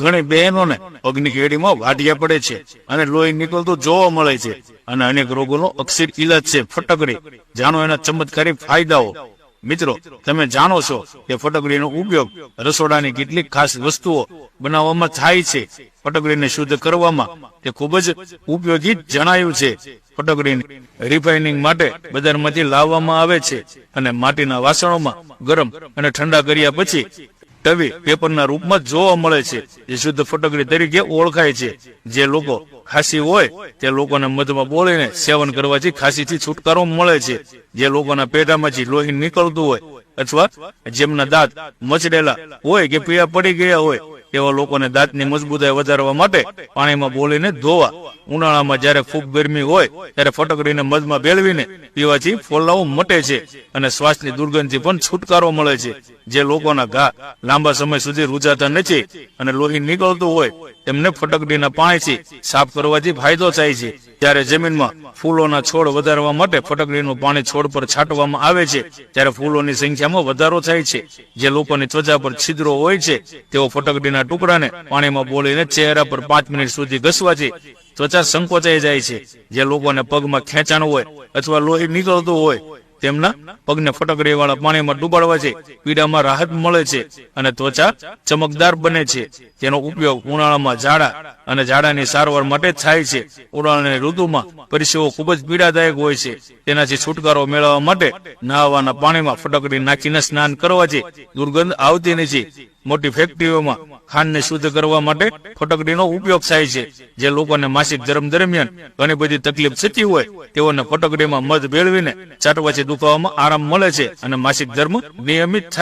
ઘણી બહેનોને પગની કેડીમાં પડે છે અને લોહી નીકળતું જોવા મળે છે અને અનેક રોગોનો અક્ષર ઇલાજ છે ફટકડી. જાણો એના ચમત્કારી ફાયદાઓ. મિત્રો, તમે જાણો છો કે ફટકડીનો ઉપયોગ રસોડાની કેટલીક ખાસ વસ્તુઓ બનાવવામાં થાય છે. ફટકડીને શુદ્ધ કરવામાં તે ખૂબ જ ઉપયોગી જણાયું છે. ફટકડીને રિફાઇનિંગ માટે બજારમાંથી લાવવામાં આવે છે અને માટીના વાસણોમાં ગરમ અને ઠંડા કર્યા પછી ટવી પેપરના રૂપમાં જોવા મળે છે. જે શુદ્ધ ફટકડી તરીકે ઓળખાય છે. જે લોકો ખાંસી હોય, તે લોકોને મધમાં બોલીને સેવન કરવાથી ખાંસીથી છુટકારો મળે છે. જે લોકોના પેટામાંથી લોહી નીકળતું હોય અથવા જેમના દાંત મચડેલા હોય કે પીળા પડી ગયા હોય એવા લોકોને દાંતની મજબૂતાઈ વધારવા માટે પાણીમાં બોલીને ધોવા. ઉનાળામાં જ્યારે ખૂબ ગરમી હોય, ત્યારે ફટકડીને મધમાં ભેળવીને પીવાથી ફોલ્લાઓ મટે છે અને શ્વાસની દુર્ગંધથી પણ છુટકારો મળે છે. જે લોકોના ઘા લાંબા સમય સુધી રૂજાતા નથી અને લોહી નીકળતું હોય, તેમને ફટકડીના પાણીથી સાફ કરવાથી ફાયદો થાય છે. ત્યારે જમીનમાં ફૂલોના છોડ વધારવા માટે ફટકડીનું પાણી છોડ પર છાંટવામાં આવે છે. ત્યારે ફૂલોની સંખ્યામાં વધારો થાય છે. જે લોકોની ત્વચા પર છિદ્રો હોય છે, તેઓ ફટકડીના ટુકડાને પાણીમાં બોલીને ચહેરા પર પાંચ મિનિટ સુધી ઘસવાથી ત્વચા સંકોચાઈ જાય છે. જે લોકોને પગમાં ખેંચાણ હોય અથવા લોહી નીકળતું હોય, તેમના પગને ફટકડી વાળા પાણીમાં ડુબાડવાથી પીડામાં રાહત મળે છે અને ત્વચા ચમકદાર બને છે. તેનો ઉપયોગ ઉનાળામાં ઝાડા અને ઝાડાની સારવાર માટે થાય છે. ઉનાળાની ઋતુમાં પરિસેવો ખૂબ જ પીડાદાયક હોય છે. તેનાથી છુટકારો મેળવવા માટે નહાવાના પાણીમાં ફટકડી નાખીને સ્નાન કરવાથી દુર્ગંધ આવતી નથી. મોટી ફેક્ટરીઓમાં ખાંડને શુદ્ધ કરવા માટે ફટકડીનો ઉપયોગ થાય છે. જે લોકોને માસિક ધર્મ દરમિયાન ઘણી બધી તકલીફ થતી હોય, તેઓને ફટકડીમાં મધ ભેળવીને ચાટવાથી દુખાવામાં આરામ મળે છે અને માસિક ધર્મ નિયમિત થાય